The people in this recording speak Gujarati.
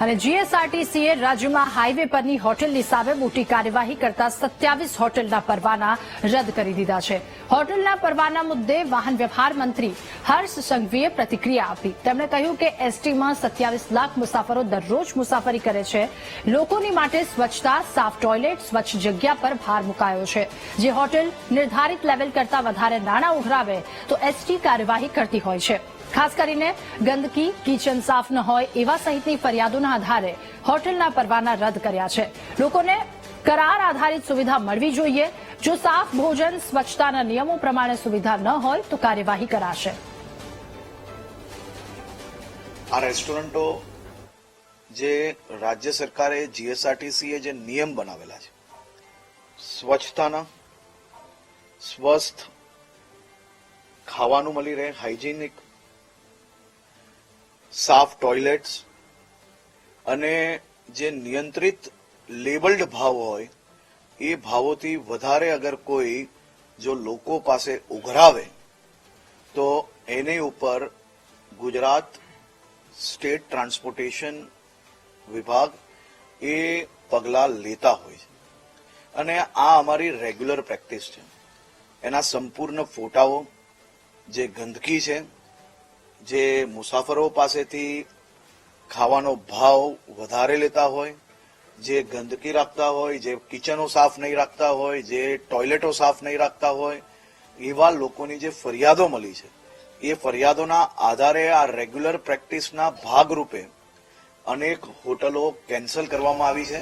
અને જીએસઆરટીસીએ રાજ્યમાં હાઈવે પરની હોટેલની સામે મોટી કાર્યવાહી કરતા સત્યાવીસ હોટેલના પરવાના રદ કરી દીધા છે. હોટેલના પરવાના મુદ્દે વાહન વ્યવહાર મંત્રી હર્ષ સંઘવીએ પ્રતિક્રિયા આપી. તેમણે કહ્યું કે એસટીમાં સત્યાવીસ લાખ મુસાફરો દરરોજ મુસાફરી કરે છે. લોકોની માટે સ્વચ્છતા, સાફ ટોયલેટ, સ્વચ્છ જગ્યા પર ભાર મુકાયો છે. જે હોટેલ નિર્ધારિત લેવલ કરતા વધારે નાણાં ઉઘરાવે તો એસટી કાર્યવાહી કરતી હોય છે. ખાસ કરીને ગંદકી, કિચન સાફ ન હોય એવા સહિતની ફરિયાદોના આધારે હોટેલના પરવાના રદ કર્યા છે. લોકોને કરાર આધારિત સુવિધા મળવી જોઈએ. જો સાફ ભોજન, સ્વચ્છતાના નિયમો પ્રમાણે સુવિધા ન હોય તો કાર્યવાહી કરાશે. આ રેસ્ટોરન્ટો જે રાજ્ય સરકારે જીએસઆરટીસીએ જે નિયમ બનાવેલા છે, સ્વચ્છતાના, સ્વસ્થ, ખાવાનું મળી રહે હાઇજીનિક સાફ ટોયલેટ્સ અને જે નિયંત્રિત લેબલ્ડ ભાવ હોય, એ ભાવોથી વધારે અગર કોઈ જો લોકો પાસે ઉઘરાવે, તો એની ઉપર ગુજરાત સ્ટેટ ટ્રાન્સપોર્ટેશન વિભાગ એ પગલાં લેતા હોય છે. અને આ અમારી રેગ્યુલર પ્રેક્ટિસ છે. એના સંપૂર્ણ ફોટાઓ જે ગંદકી છે જે મુસાફરો પાસેથી ખાવાનો ભાવ વધારે લેતા હોય, જે ગંદકી રાખતા હોય, જે કિચનો સાફ નહીં રાખતા હોય, જે ટોયલેટો સાફ નહીં રાખતા હોય, એવા લોકોની જે ફરિયાદો મળી છે, એ ફરિયાદોના આધારે આ રેગ્યુલર પ્રેક્ટિસના ભાગરૂપે અનેક હોટલો કેન્સલ કરવામાં આવી છે.